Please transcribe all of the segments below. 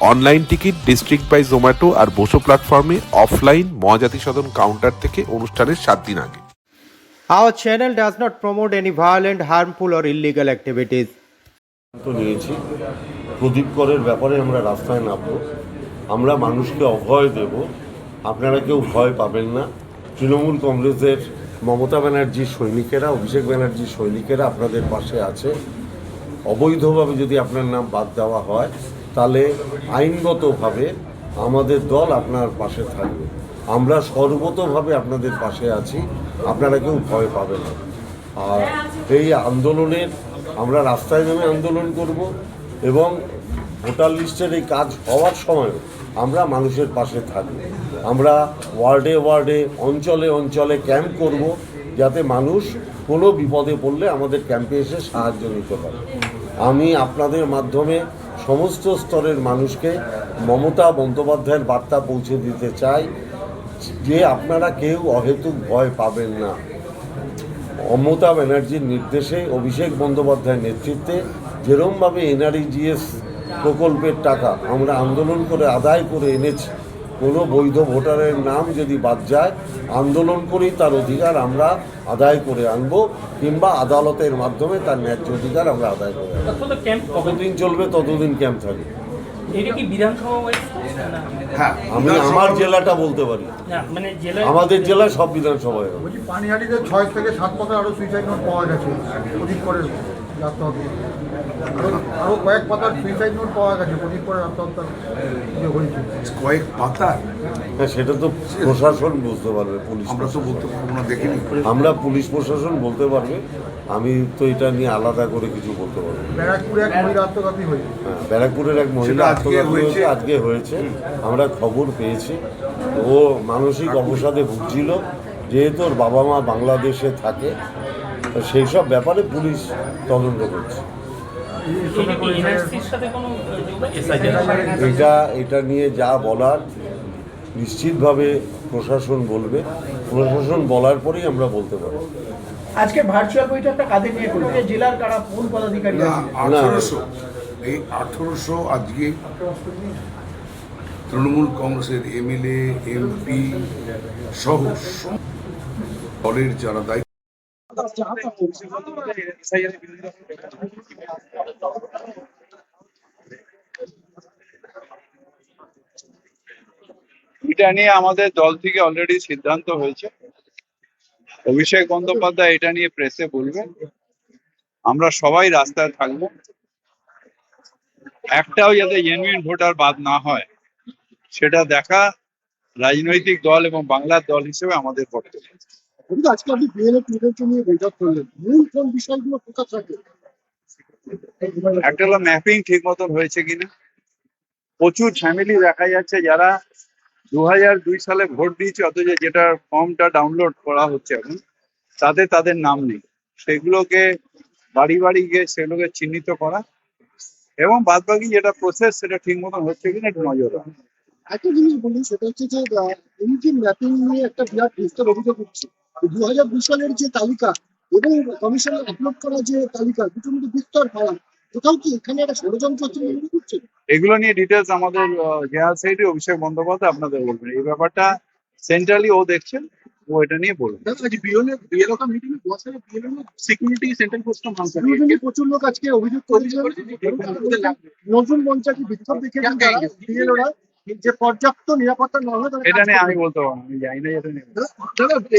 Online ticket district by Zomato আর বসো প্ল্যাটফর্মে offline Mahajati সদন counter থেকে অনুষ্ঠানের সাত দিন আগে। Our channel does not promote any violent, harmful, or illegal activities. সিদ্ধান্ত নিয়েছি। প্রদীপ করের ব্যাপারে আমরা রাস্তায় নামব। আমরা মানুষকে অভয় দেব। আপনারা কেউ ভয় পাবেন না। তৃণমূল কংগ্রেসের মমতা ব্যানার্জির সৈনিকেরা অভিষেক ব্যানার্জির সৈনিকেরা আপনাদের পাশে আছে। অবৈধভাবে যদি আপনার নাম বাদ দেওয়া হয় তাহলে আইনগতভাবে আমাদের দল আপনার পাশে থাকবে। আমরা সর্বতভাবে আপনাদের পাশে আছি, আপনারা কেউ ভয় পাবেন না। আর এই আন্দোলনের আমরা রাস্তায় নেমে আন্দোলন করব এবং ভোটার লিস্টের এই কাজ হওয়ার সময় আমরা মানুষের পাশে থাকব। আমরা ওয়ার্ডে ওয়ার্ডে, অঞ্চলে অঞ্চলে ক্যাম্প করব যাতে মানুষ কোনো বিপদে পড়লে আমাদের ক্যাম্পে এসে সাহায্য নিতে পারে। আমি আপনাদের মাধ্যমে সমস্ত স্তরের মানুষকে মমতা বন্দ্যোপাধ্যায়ের বার্তা পৌঁছে দিতে চাই যে আপনারা কেউ অহেতুক ভয় পাবেন না। মমতা ব্যানার্জির নির্দেশে অভিষেক বন্দ্যোপাধ্যায়ের নেতৃত্বে যেরমভাবে এনআরইজিএস প্রকল্পের টাকা আমরা আন্দোলন করে আদায় করে এনেছি কোনো বৈধ ভোটারের নাম যদি বাদ যায় আন্দোলন করেই তার অধিকার আমরা আদায় করে আনব কিংবা আদালতের মাধ্যমে তার ন্যায্য অধিকার আমরা আদায় করে আনব। যতদিন চলবে ততদিন ক্যাম্প থাকবে। এটা কি বিধানসভা ওয়াইজ না আমি আমার জেলাটা বলতে পারি। মানে জেলা আমাদের জেলায় সব বিধানসভায় পানিহাটিতে ছয় থেকে সাত পাতা আরও সুইসাইড নোট পাওয়া গেছে। করের আত্মহত্যা আরও কয়েক পাতার সুইসাইড নোট পাওয়া গেছে কয়েক পাতা? হ্যাঁ সেটা তো প্রশাসন বুঝতে পারবে পুলিশ আমরা তো বলতে পারব না দেখিনি। আমরা পুলিশ প্রশাসন বলতে পারবে আমি তো এটা নিয়ে আলাদা করে কিছু বলতে পারব ব্যারাকপুরে এক মহিলা আত্মঘাতী হয়েছে। হ্যাঁ ব্যারাকপুরের এক মহিলা আজকে আত্মঘাতী হয়েছে? হয়েছে? আজকে হয়েছে। আমরা খবর পেয়েছি। ও মানসিক অবসাদে ভুগছিল যেহেতু ওর বাবা মা বাংলাদেশে থাকে সেই সব ব্যাপারে পুলিশ তদন্ত করছে। এটা এটা এটা নিয়ে যা বলার নিশ্চিতভাবে প্রশাসন বলবে। প্রশাসন বলার পরেই আমরা বলতে পারব। আজকে ভার্চুয়াল বৈঠকটা কাদের নিয়ে করবে জেলার কারা কোন পদাধিকারী না আঠারোশো এই আঠারোশো আজকে তৃণমূল কংগ্রেসের এমএলএ এমপি সহ দলের যারা দায়িত্ব এটা নিয়ে আমাদের দল থেকে অলরেডি সিদ্ধান্ত হয়েছে। অভিষেক বন্দ্যোপাধ্যায় এটা নিয়ে প্রেসে বলবেন। আমরা সবাই রাস্তায় থাকব। একটাও যাতে জেনুইন ভোটার বাদ না হয়, সেটা দেখা রাজনৈতিক দল এবং বাংলার দল হিসেবে আমাদের কর্তব্য কিন্তু আজকে আপনি বিএলএফ লিডারকে নিয়ে বৈঠক করলেন। মূল কোন বিষয়গুলো কোথা থাকে? একটা হলো ম্যাপিং ঠিক মতন হয়েছে কিনা। প্রচুর ফ্যামিলি দেখা যাচ্ছে যারা দু দুই সালে ভোট দিয়েছে, অথচ যেটা ফর্মটা ডাউনলোড করা হচ্ছে এখন তাতে তাদের নাম নেই। সেগুলোকে বাড়ি বাড়ি গিয়ে সেগুলোকে চিহ্নিত করা এবং বাদ বাকি যেটা প্রসেস সেটা ঠিক মতন হচ্ছে কিনা একটু নজর রাখা একটা জিনিস বলি সেটা হচ্ছে যে এমনকি ম্যাপিং নিয়ে একটা বিরাট বিস্তর অভিযোগ উঠছে। দু হাজার দুই সালের যে তালিকা এবং কমিশনে আপলোড করা যে তালিকা দুটোর মধ্যে বিস্তর ফারাক কোথাও কি এখানে একটা ষড়যন্ত্র হচ্ছে এগুলো নিয়ে ডিটেলস আমাদের জেনারেল সেক্রেটারি অভিষেক বন্দ্যোপাধ্যায় আপনাদের বলবেন। এই ব্যাপারটা সেন্ট্রালি ও দেখছেন ও এটা নিয়ে বলবেন। সিকিউরিটি সেন্ট্রাল প্রশ্ন প্রচুর লোক আজকে অভিযোগ করেছে নতুন মঞ্চে বিক্ষোভ দেখে যে পর্যাপ্ত নিরাপত্তা না হলে এটা নিয়ে আমি বলতে পারব আমি জানি না এটা নিয়ে।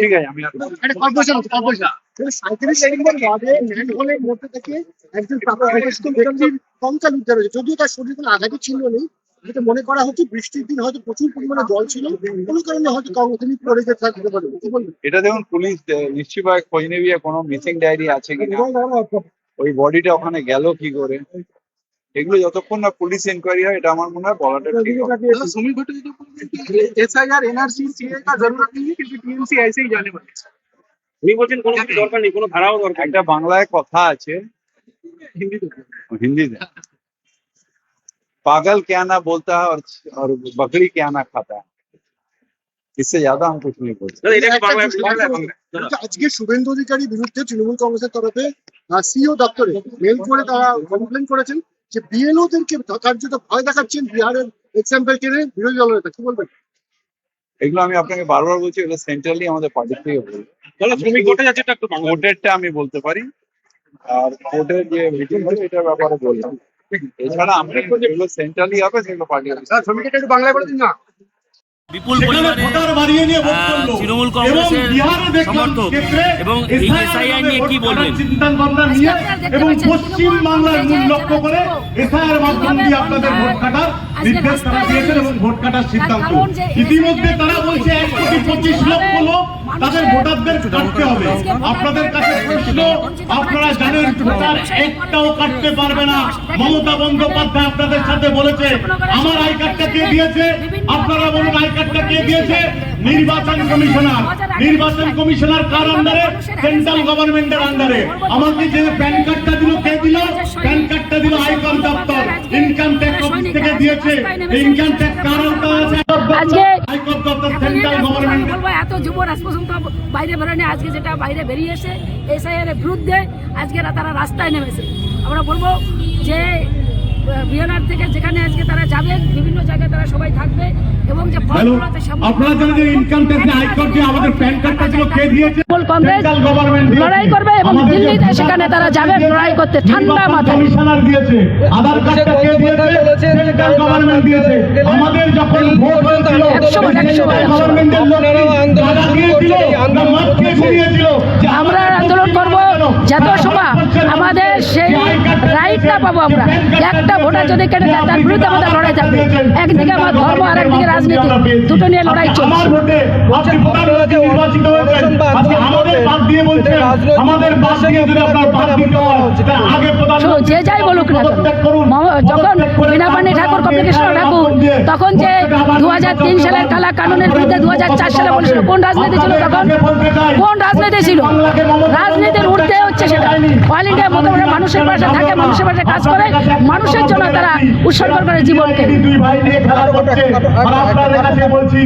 ঠিক আছে আমি একটা কর্পোরেশন কর্পোরেশন। সাঁত্রিশ নম্বর ওয়ার্ডে ম্যানহোলের মধ্যে থেকে একজন প্রাপ্তবয়স্ক ব্যক্তির কঙ্কাল উদ্ধার হয়েছে যদিও তার শরীরে কোনো আঘাতই ছিল যেটা মনে করা হচ্ছে বৃষ্টির দিন হয়তো প্রচুর পরিমাণে জল ছিল। কোনো কারণে হয়তো তিনি পড়ে যেতে থাকতে পারে এটা দেখুন পুলিশ নিশ্চয়ই খোঁজ নেবে কোনো মিসিং ডায়েরি আছে কিনা। ওই বডিটা ওখানে গেল কি করে? এগুলো যতক্ষণ না পুলিশ ইনকোয়ারি হয় এটা আমার মনে হয় বলাটা ঠিক হবে Sumit Bhattacharya S I R NRC CA का जरूरत नहीं है क्योंकि टीएमसी ऐसे ही जाने वाली है উনি বলছেন কোনো কিছু দরকার নেই কোনো ধারাও দরকার নেই। একটা বাংলায় কথা আছে हिंदी में पागल क्या ना बोलता है और और बकरी क्या ना खाता है इससे ज्यादा हम कुछ नहीं बोलते দাদা, এটা কি একটা বাংলায় জিনিস বাংলায় বলবো, বাংলায় যে আজকে শুভেন্দু অধিকারী বিরুদ্ধে তৃণমূল কংগ্রেসের তরফে সিও দপ্তরে মেল করে তারা কমপ্লেন করেছেন যে বিএলও দেরকে কার্যত ভয় দেখাচ্ছেন বিহারের এক্সাম্পল টেনে বিরোধী দলনেতা কি বলবেন? এগুলো আমি আপনাকে বারবার বলছি এগুলো সেন্ট্রালি আমাদের পার্টির থেকে বলব। কোর্টেরটা আমি বলতে পারি। আর কোর্টের যে মিটিং হয় এটার ব্যাপারে বললাম। এছাড়া আমরা যেগুলো সেন্ট্রালি হবে সেগুলো পার্টি বাংলায় বলে দিন না। বিপুল পরিমাণে তৃণমূল কংগ্রেসের সমর্থক এবং এই এসআইআর নিয়ে কি বলবেন? এবং পশ্চিম বাংলার মূল লক্ষ্য করে এসআইআর মাধ্যম দিয়ে আপনাদের ভোট কাটার নির্দেশ তারা দিয়েছেন এবং ভোট কাটার সিদ্ধান্ত। ইতিমধ্যে তারা বলছে এক কোটি পঁচিশ লক্ষ লোক তাদের ভোটারদের কাটতে হবে। আপনাদের কাছে প্রশ্ন আপনারা জানেন ভোটার একটাও কাটতে পারবে না। মমতা বন্দ্যোপাধ্যায় আপনাদের সাথে বলেছে আমার আই কার্ডটা কে দিয়েছে? আপনারা বলুন আই কার্ডটা কে দিয়েছে? নির্বাচন কমিশনার। নির্বাচন কমিশনার কার আন্ডারে? সেন্ট্রাল গভর্নমেন্টের আন্ডারে। আমাকে যে প্যান কার্ডটা দিল কে দিল? প্যান কার্ডটা দিল আয়কর দপ্তর। ইনকাম ট্যাক্স অফিস থেকে দিয়েছে। ইনকাম ট্যাক্স কার আছে? আয়কর দপ্তর সেন্ট্রাল গভর্নমেন্ট এত যুব রাজপ্রসঙ্গ বাইরে বেরোয়নি আজকে যেটা বাইরে বেরিয়েছে এসআইআর এর বিরুদ্ধে আজকে তারা রাস্তায় নেমেছে। আমরা বলব যে বিএনআর থেকে যেখানে আজকে তারা যাবে বিভিন্ন জায়গায় তারা সবাই থাকবে এবং যে আপনারা জানেন যে ইনকাম ট্যাক্স আয়কর যে আমাদের প্যান কার্ডটা ছিল কে দিয়েছে? কংগ্রেস সেন্ট্রাল গভর্নমেন্ট লড়াই করবে এবং দিল্লিতে সেখানে তারা যাবে লড়াই করতে ঠান্ডা মাথায়। কমিশনার দিয়েছে। আধার কার্ডটা কে দিয়েছে? সেন্ট্রাল গভর্নমেন্ট দিয়েছে। আমাদের যখন ভোট হয়েছিল একশো বার, একশো বার, একশো বার। গভর্নমেন্টের লোক টাকা দিয়েছিল আমরা আন্দোলন করব যত রাইটটা পাবো আমরা। একটা ভোটার যদি কেটে যায় তার বিরুদ্ধে আমাদের লড়াই থাকবে। একদিকে আমার ধর্ম আর একদিকে রাজনীতি। দুটো নিয়ে লড়াই চলছে। আমার ভোটে আপনি প্রধানমন্ত্রী নির্বাচিত হয়েছেন। আজকে আমাদের বাদ দিয়ে বলছেন আমাদের বাদ দিয়ে যদি আপনার বাদ দিতে হয় তাহলে আগে শোনো, প্রধানমন্ত্রী যে যাই বলুক না যখন বীণাপাণি ঠাকুর কমলিকেশ্বর ঠাকুর তখন যে দু হাজার তিন সালের কালা কানুনের বিরুদ্ধে দু হাজার চার সালে বলেছিল কোন রাজনীতি ছিল তখন? কোন রাজনীতি ছিল? সেটা অল ইন্ডিয়া মোটামুটি মানুষের পাশে থাকে মানুষের পাশে কাজ করে মানুষের জন্য তারা উৎসর্গ করে জীবনকে। কাছে বলছি